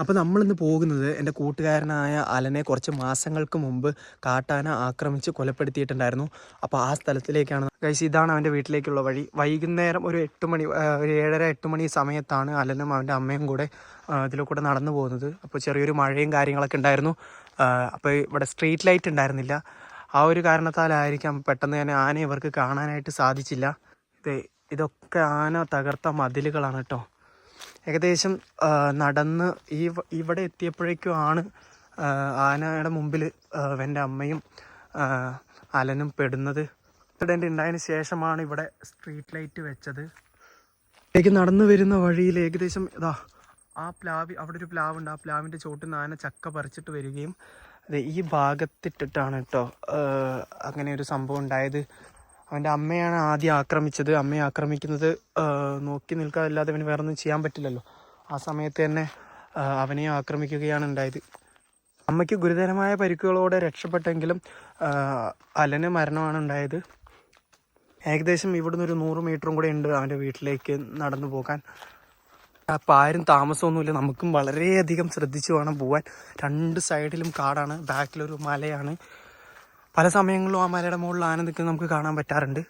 അപ്പോൾ നമ്മളിന്ന് പോകുന്നത് എന്റെ കൂട്ടുകാരനായ അലനെ കുറച്ച് മാസങ്ങൾക്ക് മുമ്പ് കാട്ടാന ആക്രമിച്ച് കൊലപ്പെടുത്തിയിട്ടുണ്ടായിരുന്നു. അപ്പോൾ ആ സ്ഥലത്തിലേക്കാണ് ഗൈസ് ഇതാണ് അവന്റെ വീട്ടിലേക്കുള്ള വഴി. വൈകുന്നേരം ഒരു എട്ട് മണി ഒരു ഏഴര എട്ട് മണി സമയത്താണ് അലനും അവന്റെ അമ്മയും കൂടെ ഇതിലൂടെ ഇതിലെ നടന്നു പോകുന്നത്. അപ്പോൾ ചെറിയൊരു മഴയും കാര്യങ്ങളൊക്കെ ഉണ്ടായിരുന്നു. അപ്പോൾ ഇവിടെ സ്ട്രീറ്റ് ലൈറ്റ് ഉണ്ടായിരുന്നില്ല. ആ ഒരു കാരണത്താലായിരിക്കാം പെട്ടെന്ന് തന്നെ ആന ഇവർക്ക് കാണാനായിട്ട് സാധിച്ചില്ല. ഇത് ഇതൊക്കെ ആന തകർത്ത മതിലുകളാണ് കേട്ടോ. ഏകദേശം നടന്ന് ഈ ഇവിടെ എത്തിയപ്പോഴേക്കും ആണ് ആനയുടെ മുമ്പിൽ എന്റെ അമ്മയും അലനും പെടുന്നത്. ഇൻസിഡന്റ് ഉണ്ടായതിന് ശേഷമാണ് ഇവിടെ സ്ട്രീറ്റ് ലൈറ്റ് വെച്ചത്. എനിക്ക് നടന്നു വരുന്ന വഴിയിൽ ഏകദേശം ഇതാ ആ പ്ലാവ് അവിടെ ഒരു പ്ലാവ് ഉണ്ട് ആ പ്ലാവിന്റെ ചോട്ടിൽ നിന്ന് ആന ചക്ക പറിച്ചിട്ട് വരികയും ഈ ഭാഗത്തിട്ടിട്ടാണ് കേട്ടോ അങ്ങനെ ഒരു സംഭവം ഉണ്ടായത്. അവന്റെ അമ്മയാണ് ആദ്യം ആക്രമിച്ചത്. അമ്മയെ ആക്രമിക്കുന്നത് നോക്കി നിൽക്കാതല്ലാതെ അവന് വേറെ ഒന്നും ചെയ്യാൻ പറ്റില്ലല്ലോ. ആ സമയത്ത് തന്നെ അവനെ ആക്രമിക്കുകയാണ് ഉണ്ടായത് അമ്മയ്ക്ക് ഗുരുതരമായ പരിക്കുകളോടെ രക്ഷപ്പെട്ടെങ്കിലും അലന് മരണമാണ് ഉണ്ടായത് ഏകദേശം ഇവിടുന്ന് ഒരു നൂറ് മീറ്ററും കൂടെ ഉണ്ട് അവന്റെ വീട്ടിലേക്ക് നടന്നു പോകാൻ. അപ്പം ആരും താമസമൊന്നുമില്ല. നമുക്കും വളരെയധികം ശ്രദ്ധിച്ചു വേണം പോകാൻ രണ്ട് സൈഡിലും കാടാണ് ബാക്കിലൊരു മലയാണ്. പല സമയങ്ങളിലും ആ മലയുടെ മുകളിൽ ആന നിൽക്കുന്നത് നമുക്ക് കാണാൻ പറ്റാറുണ്ട്.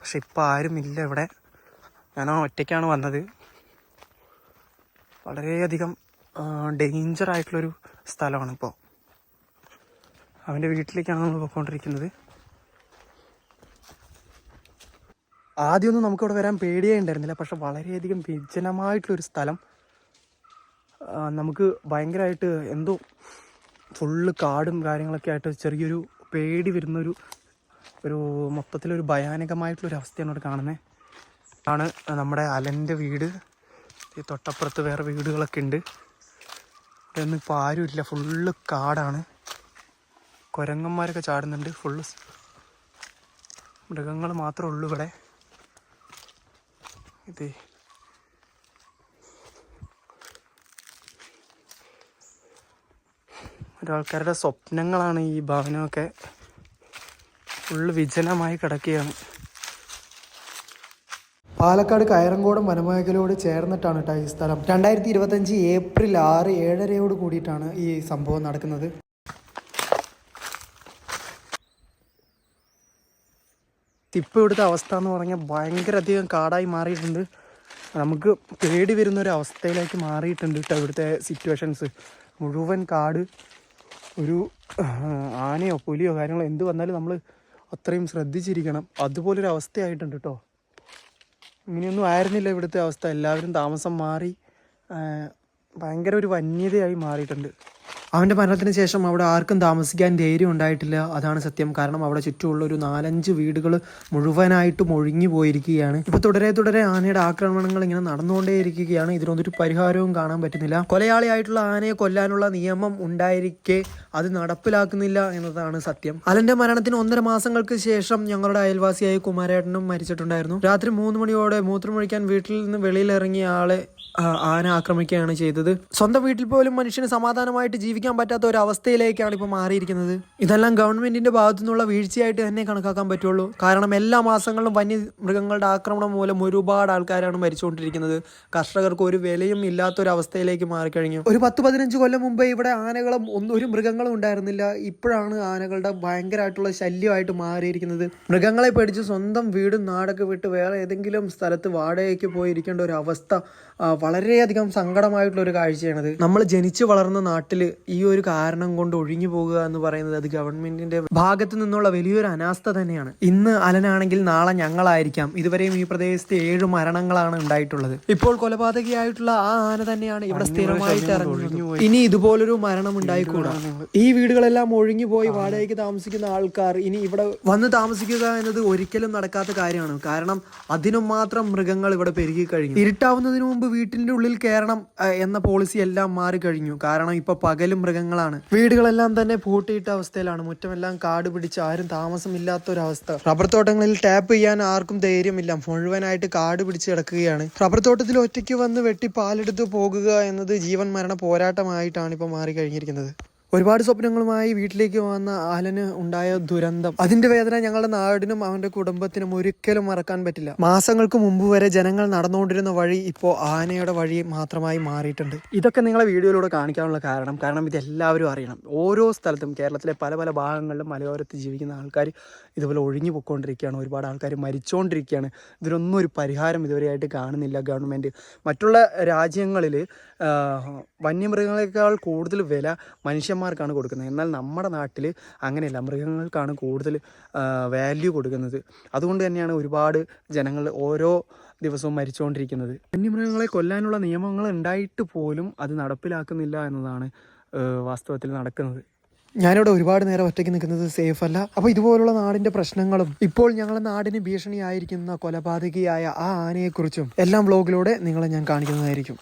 പക്ഷെ ഇപ്പം ആരും ഇല്ല ഇവിടെ. ഞാൻ ഒറ്റയ്ക്കാണ് വന്നത്. വളരെയധികം ഡേഞ്ചർ ആയിട്ടുള്ളൊരു സ്ഥലമാണ് ഇപ്പോൾ അവന്റെ വീട്ടിലേക്കാണ് നമ്മൾ പോയിക്കൊണ്ടിരിക്കുന്നത്. ആദ്യമൊന്നും നമുക്കിവിടെ വരാൻ പേടിയേ ഉണ്ടായിരുന്നില്ല. പക്ഷെ വളരെയധികം വിജനമായിട്ടുള്ളൊരു സ്ഥലം. നമുക്ക് ഭയങ്കരമായിട്ട് എന്തോ ഫുള്ള് കാടും കാര്യങ്ങളൊക്കെ ആയിട്ട് ചെറിയൊരു പേടി വരുന്നൊരു ഒരു മൊത്തത്തിലൊരു ഭയാനകമായിട്ടുള്ളൊരു അവസ്ഥയാണ് ഇവിടെ കാണുന്നത് ആണ് നമ്മുടെ അലന്റെ വീട്. ഈ തൊട്ടപ്പുറത്ത് വേറെ വീടുകളൊക്കെ ഉണ്ട്. ഇവിടെ ഒന്നും ഇപ്പോൾ ആരുമില്ല ഫുള്ള് കാടാണ്. കുരങ്ങന്മാരൊക്കെ ചാടുന്നുണ്ട്. ഫുള്ള് മൃഗങ്ങൾ മാത്രമേ ഉള്ളൂ ഇവിടെ. ഇത് ഒരാൾക്കാരുടെ സ്വപ്നങ്ങളാണ് ഈ ഭവനമൊക്കെ ഫുള്ള് വിജനമായി കിടക്കുകയാണ്. പാലക്കാട് കയറങ്കോടം വനമേഖലയോട് ചേർന്നിട്ടാണ് കേട്ടോ ഈ സ്ഥലം. രണ്ടായിരത്തി ഇരുപത്തഞ്ച് ഏപ്രിൽ ആറ് ഏഴരയോട് കൂടിയിട്ടാണ് ഈ സംഭവം നടക്കുന്നത്. ഇപ്പം ഇവിടുത്തെ അവസ്ഥ എന്ന് പറഞ്ഞാൽ ഭയങ്കര അധികം കാടായി മാറിയിട്ടുണ്ട്. നമുക്ക് പേടി വരുന്ന ഒരു അവസ്ഥയിലേക്ക് മാറിയിട്ടുണ്ട് കേട്ടോ ഇവിടുത്തെ സിറ്റുവേഷൻസ് മുഴുവൻ കാട് ഒരു ആനയോ പുലിയോ കാര്യങ്ങളോ എന്ത് വന്നാലും നമ്മൾ അത്രയും ശ്രദ്ധിച്ചിരിക്കണം. അതുപോലൊരു അവസ്ഥയായിട്ടുണ്ട് കേട്ടോ ഇങ്ങനെയൊന്നും ആയിരുന്നില്ല ഇവിടുത്തെ അവസ്ഥ. എല്ലാവരും താമസം മാറി ഭയങ്കര ഒരു വന്യതയായി മാറിയിട്ടുണ്ട്. അവന്റെ മരണത്തിന് ശേഷം അവിടെ ആർക്കും താമസിക്കാൻ ധൈര്യം ഉണ്ടായിട്ടില്ല. അതാണ് സത്യം. കാരണം അവിടെ ചുറ്റുമുള്ള ഒരു നാലഞ്ച് വീടുകൾ മുഴുവനായിട്ടും ഒഴിഞ്ഞു പോയിരിക്കുകയാണ്. ഇപ്പൊ തുടരെ തുടരെ ആനയുടെ ആക്രമണങ്ങൾ ഇങ്ങനെ നടന്നുകൊണ്ടേയിരിക്കുകയാണ്. ഇതിനൊന്നൊരു പരിഹാരവും കാണാൻ പറ്റുന്നില്ല. കൊലയാളിയായിട്ടുള്ള ആനയെ കൊല്ലാനുള്ള നിയമം ഉണ്ടായിരിക്കെ അത് നടപ്പിലാക്കുന്നില്ല എന്നതാണ് സത്യം. അലന്റെ മരണത്തിന് ഒന്നര മാസങ്ങൾക്ക് ശേഷം ഞങ്ങളുടെ അയൽവാസിയായ കുമാരേട്ടനും മരിച്ചിട്ടുണ്ടായിരുന്നു. രാത്രി മൂന്ന് മണിയോടെ മൂത്രമൊഴിക്കാൻ വീട്ടിൽ നിന്ന് വെളിയിലിറങ്ങിയ ആളെ ആന ആക്രമിക്കുകയാണ് ചെയ്തത്. സ്വന്തം വീട്ടിൽ പോലും മനുഷ്യന് സമാധാനമായിട്ട് ജീവിക്കാൻ പറ്റാത്ത ഒരു അവസ്ഥയിലേക്കാണ് ഇപ്പോൾ മാറിയിരിക്കുന്നത്. ഇതെല്ലാം ഗവൺമെന്റിന്റെ ഭാഗത്തു നിന്നുള്ള വീഴ്ചയായിട്ട് തന്നെ കണക്കാക്കാൻ പറ്റുള്ളൂ. കാരണം എല്ലാ മാസങ്ങളിലും വന്യ മൃഗങ്ങളുടെ ആക്രമണം മൂലം ഒരുപാട് ആൾക്കാരാണ് മരിച്ചുകൊണ്ടിരിക്കുന്നത്. കർഷകർക്ക് ഒരു വിലയും ഇല്ലാത്ത ഒരു അവസ്ഥയിലേക്ക് മാറിക്കഴിഞ്ഞു. ഒരു പത്ത് പതിനഞ്ച് കൊല്ലം മുമ്പ് ഇവിടെ ആനകളും ഒന്നും ഒരു മൃഗങ്ങളും ഉണ്ടായിരുന്നില്ല. ഇപ്പോഴാണ് ആനകളുടെ ഭയങ്കരമായിട്ടുള്ള ശല്യമായിട്ട് മാറിയിരിക്കുന്നത്. മൃഗങ്ങളെ പേടിച്ച് സ്വന്തം വീടും നാടൊക്കെ വിട്ട് വേറെ ഏതെങ്കിലും സ്ഥലത്ത് വാടകയ്ക്ക് പോയിരിക്കേണ്ട ഒരു അവസ്ഥ വളരെയധികം സങ്കടമായിട്ടുള്ള ഒരു കാഴ്ചയാണത്. നമ്മൾ ജനിച്ചു വളർന്ന നാട്ടിൽ ഈ ഒരു കാരണം കൊണ്ട് ഒഴിഞ്ഞു പോകുക എന്ന് പറയുന്നത് അത് ഗവൺമെന്റിന്റെ ഭാഗത്തു നിന്നുള്ള വലിയൊരു അനാസ്ഥ തന്നെയാണ്. ഇന്ന് അലനാണെങ്കിൽ നാളെ ഞങ്ങളായിരിക്കാം. ഇതുവരെയും ഈ പ്രദേശത്ത് ഏഴ് മരണങ്ങളാണ് ഉണ്ടായിട്ടുള്ളത്. ഇപ്പോൾ കൊലപാതകയായിട്ടുള്ള ആ ആന തന്നെയാണ് ഇവിടെ സ്ഥിരമായിട്ട് ഇറങ്ങുന്നത് ഇനി ഇതുപോലൊരു മരണം ഉണ്ടായിക്കൂടാ? ഈ വീടുകളെല്ലാം ഒഴിഞ്ഞു പോയി വാടകയ്ക്ക് താമസിക്കുന്ന ആൾക്കാർ ഇനി ഇവിടെ വന്ന് താമസിക്കുക എന്നത് ഒരിക്കലും നടക്കാത്ത കാര്യമാണ്. കാരണം അതിനും മാത്രം മൃഗങ്ങൾ ഇവിടെ പെരുകി കഴിഞ്ഞു. ഇരുട്ടാവുന്നതിന് മുമ്പ് വീട്ടിന്റെ ഉള്ളിൽ കയറണം എന്ന പോളിസി എല്ലാം മാറി കഴിഞ്ഞു കാരണം ഇപ്പൊ പകലും മൃഗങ്ങളാണ്. വീടുകളെല്ലാം തന്നെ പൂട്ടിയിട്ട അവസ്ഥയിലാണ്. മുറ്റമെല്ലാം കാട് പിടിച്ച് ആരും താമസമില്ലാത്ത ഒരു അവസ്ഥ റബ്ബർ തോട്ടങ്ങളിൽ ടാപ്പ് ചെയ്യാൻ ആർക്കും ധൈര്യമില്ല. മുഴുവനായിട്ട് കാട് പിടിച്ച് കിടക്കുകയാണ്. റബ്ബർ തോട്ടത്തിൽ ഒറ്റയ്ക്ക് വന്ന് വെട്ടി പാലെടുത്ത് പോകുക എന്നത് ജീവൻ മരണ പോരാട്ടമായിട്ടാണ് ഇപ്പൊ മാറി കഴിഞ്ഞിരിക്കുന്നത് ഒരുപാട് സ്വപ്നങ്ങളുമായി വീട്ടിലേക്ക് വന്ന ആലന് ഉണ്ടായ ദുരന്തം. അതിന്റെ വേദന ഞങ്ങളുടെ നാടിനും അവന്റെ കുടുംബത്തിനും ഒരിക്കലും മറക്കാൻ പറ്റില്ല. മാസങ്ങൾക്ക് മുമ്പ് വരെ ജനങ്ങൾ നടന്നുകൊണ്ടിരുന്ന വഴി ഇപ്പോൾ ആനയുടെ വഴി മാത്രമായി മാറിയിട്ടുണ്ട്. ഇതൊക്കെ നിങ്ങളെ വീഡിയോയിലൂടെ കാണിക്കാനുള്ള കാരണം. കാരണം ഇത് എല്ലാവരും അറിയണം. ഓരോ സ്ഥലത്തും കേരളത്തിലെ പല പല ഭാഗങ്ങളിലും മലയോരത്ത് ജീവിക്കുന്ന ആൾക്കാർ ഇതുപോലെ ഒഴിഞ്ഞു പൊയ്ക്കൊണ്ടിരിക്കുകയാണ്. ഒരുപാട് ആൾക്കാർ മരിച്ചുകൊണ്ടിരിക്കുകയാണ് ഇതിനൊന്നും ഒരു പരിഹാരം ഇതുവരെയായിട്ട് കാണുന്നില്ല ഗവൺമെന്റ് മറ്റുള്ള രാജ്യങ്ങളിൽ വന്യമൃഗങ്ങളെക്കാൾ കൂടുതൽ വില മനുഷ്യന്മാർക്കാണ് കൊടുക്കുന്നത്. എന്നാൽ നമ്മുടെ നാട്ടിൽ അങ്ങനെയല്ല. മൃഗങ്ങൾക്കാണ് കൂടുതൽ വാല്യൂ കൊടുക്കുന്നത്. അതുകൊണ്ട് തന്നെയാണ് ഒരുപാട് ജനങ്ങൾ ഓരോ ദിവസവും മരിച്ചുകൊണ്ടിരിക്കുന്നത് വന്യമൃഗങ്ങളെ കൊല്ലാനുള്ള നിയമങ്ങൾ ഉണ്ടായിട്ട് പോലും അത് നടപ്പിലാക്കുന്നില്ല എന്നതാണ് വാസ്തവത്തിൽ നടക്കുന്നത്. ഞാനിവിടെ ഒരുപാട് നേരം ഒറ്റയ്ക്ക് നിൽക്കുന്നത് സേഫ് അല്ല അപ്പോൾ ഇതുപോലുള്ള നാടിന്റെ പ്രശ്നങ്ങളും ഇപ്പോൾ ഞങ്ങളുടെ നാടിന് ഭീഷണിയായിരിക്കുന്ന കൊലപാതകിയായ ആ ആനയെക്കുറിച്ചും എല്ലാം വ്ലോഗിലൂടെ നിങ്ങളെ ഞാൻ കാണിക്കുന്നതായിരിക്കും.